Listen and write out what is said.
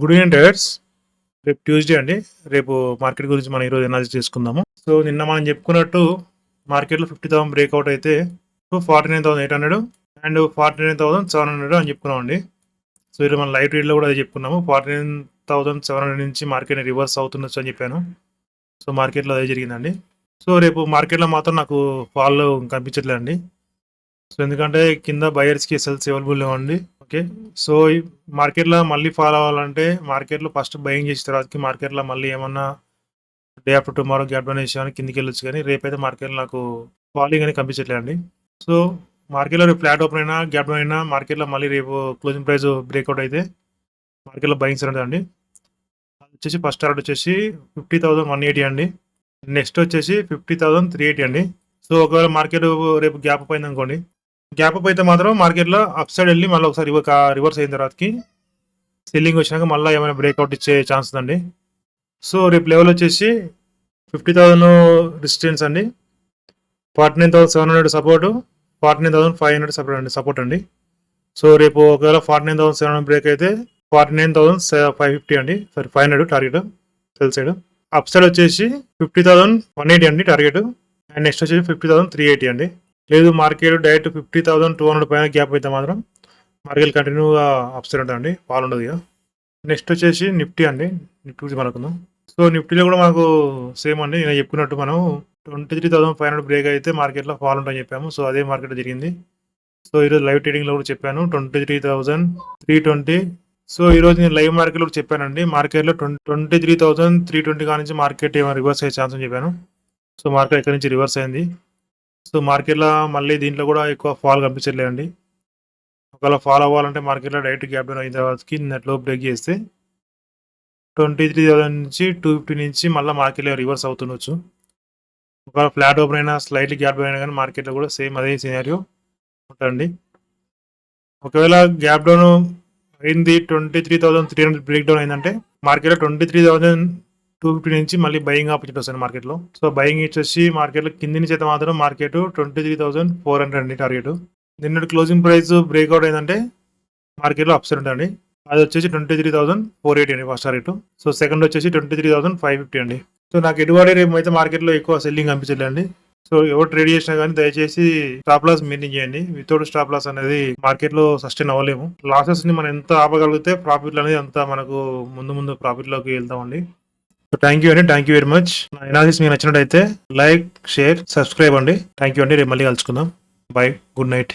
Good evening traders రేపు Tuesday అండి. రేపు మార్కెట్ గురించి మనం ఈరోజు ఎనాలిసిస్ చేసుకుందాము. సో నిన్న మనం చెప్పుకున్నట్టు మార్కెట్లో ఫిఫ్టీ థౌసండ్ బ్రేక్అవుట్ అయితే forty nine thousand eight hundred and forty nine thousand seven hundred అని చెప్పుకున్నామండి. సో ఈరోజు మనం లైవ్ ట్రేడ్లో కూడా అదే చెప్పుకున్నాము. Forty nine thousand seven hundred నుంచి మార్కెట్ రివర్స్ అవుతుండొచ్చు అని చెప్పాను. సో మార్కెట్లో అదే జరిగిందండి. సో రేపు మార్కెట్లో మాత్రం నాకు ఫాల్ కనిపించట్లేదండి. సో ఎందుకంటే కింద బయర్స్కి ఎస్ఎల్స్ అవైలబుల్ లేవండి. ఓకే. సో ఈ మార్కెట్లో మళ్ళీ ఫాలో అవ్వాలంటే మార్కెట్లో ఫస్ట్ బయింగ్ చేసిన తర్వాతకి మార్కెట్లో మళ్ళీ ఏమన్నా day after tomorrow gap down వేసామని కిందికి వెళ్ళొచ్చు కానీ రేపైతే మార్కెట్లో నాకు ఫాలింగ్ అని కనిపించట్లేదండి. సో మార్కెట్లో రేపు ఫ్లాట్ ఓపెన్ అయినా గ్యాప్ డౌన్ అయినా మార్కెట్లో మళ్ళీ రేపు క్లోజింగ్ ప్రైస్ బ్రేక్అవుట్ అయితే మార్కెట్లో బయింగ్స్ ఉంటుందండి అది వచ్చేసి ఫస్ట్ టార్గెట్ వచ్చేసి ఫిఫ్టీ థౌసండ్ వన్ ఎయిటీ అండి. నెక్స్ట్ వచ్చేసి ఫిఫ్టీ థౌసండ్ త్రీ ఎయిటీ అండి. సో ఒకవేళ మార్కెట్ రేపు గ్యాప్ అప్ అయింది అనుకోండి గ్యాప్ అప్ అయితే మాత్రం మార్కెట్లో అప్ సైడ్ వెళ్ళి మళ్ళీ ఒకసారి రివర్స్ అయిన తర్వాతకి సెల్లింగ్ వచ్చినాక మళ్ళీ ఏమైనా బ్రేక్అవుట్ ఇచ్చే ఛాన్స్ ఉందండి. సో రేపు లెవెల్ వచ్చేసి ఫిఫ్టీ థౌసండ్ డిస్టెన్స్ అండి. Forty nine thousand seven hundred support forty nine thousand five hundred support అండి సపోర్ట్ అండి. సో రేపు ఒకవేళ forty nine thousand seven hundred break అయితే forty nine thousand five fifty అండి. Sorry five hundred target sell side up side వచ్చేసి fifty thousand one eighty అండి target and next వచ్చేసి fifty thousand three eighty అండి. లేదు market direct fifty thousand two hundred పైన gap అయితే మాత్రం market కంటిన్యూగా అప్ ఉంటుంది ఉంటుందండి ఫాల్ ఉండదు ఇక. నెక్స్ట్ వచ్చేసి నిఫ్టీ అండి నిఫ్టీ గురించి మనకుందాం సో నిఫ్టీలో కూడా మనకు సేమ్ అండి నేను చెప్పుకున్నట్టు మనం twenty three thousand five hundred break అయితే మార్కెట్లో ఫాల్ ఉంటుందని చెప్పాము సో అదే మార్కెట్ జరిగింది. సో ఈరోజు లైవ్ ట్రేడింగ్లో కూడా చెప్పాను twenty three thousand three twenty. So ఈరోజు నేను లైవ్ మార్కెట్లో కూడా చెప్పానండి మార్కెట్లో twenty three thousand three twenty కానించి మార్కెట్ ఏమైనా రివర్స్ అయ్యే ఛాన్స్ అని చెప్పాను. సో మార్కెట్ ఎక్కడి నుంచి రివర్స్ అయింది? సో మార్కెట్లో మళ్ళీ దీంట్లో కూడా ఎక్కువ ఫాల్ కనిపించట్లేదండి. ఒకవేళ ఫాల్ అవ్వాలంటే మార్కెట్లో డైరెక్ట్ గ్యాప్ డౌన్ అయిన తర్వాతకి నెట్లో బ్రేక్ చేస్తే ట్వంటీ త్రీ థౌసండ్ నుంచి టూ ఫిఫ్టీ నుంచి మళ్ళీ మార్కెట్లో రివర్స్ అవుతుండొచ్చు. ఒకవేళ ఫ్లాట్ ఓపెన్ అయినా స్లైట్లీ గ్యాప్ డౌన్ అయినా కానీ మార్కెట్లో కూడా సేమ్ అదే సినారియో ఉంటుందండి. ఒకవేళ గ్యాప్ డౌన్ అయింది twenty three thousand three hundred break down అయిందంటే మార్కెట్లో twenty three thousand two fifty నుంచి మళ్ళీ బయింగ్ ఆపర్చునిటీ వస్తుంది మార్కెట్లో. సో బయింగ్ వచ్చేసి మార్కెట్లో కింది నుంచి అయితే మాత్రం market twenty three thousand four hundred అండి టార్గెట్ నిన్నటి క్లోజింగ్ ప్రైస్ బ్రేక్అవుట్ అయిందంటే మార్కెట్లో అప్సెట్ ఉంటుంది అది వచ్చేసి twenty three thousand four eighty అండి ఫస్ట్ టార్గెట్ సో సెకండ్ వచ్చేసి twenty three thousand five fifty అండి. సో నాకు ఎటువంటి రేపు అయితే మార్కెట్లో ఎక్కువ సెల్లింగ్ కనిపించలేండి సో ఎవరు ట్రేడ్ చేసినా కానీ దయచేసి స్టాప్ లాస్ మెయింటైన్ చేయండి. వితౌట్ స్టాప్ లాస్ అనేది మార్కెట్లో సస్టైన్ అవ్వలేము. లాసెస్ని మనం ఎంత ఆపగలిగితే ప్రాఫిట్లు అనేది అంత మనకు ముందు ముందు ప్రాఫిట్లోకి వెళ్తామండి. థ్యాంక్ యూ అండి థ్యాంక్ యూ వెరీ మచ్ నా ఎనాలిసిస్ మీకు నచ్చినట్టయితే లైక్ షేర్ సబ్స్క్రైబ్ అండి. థ్యాంక్ యూ అండి రేపు మళ్ళీ కలుసుకుందాం. Bye good night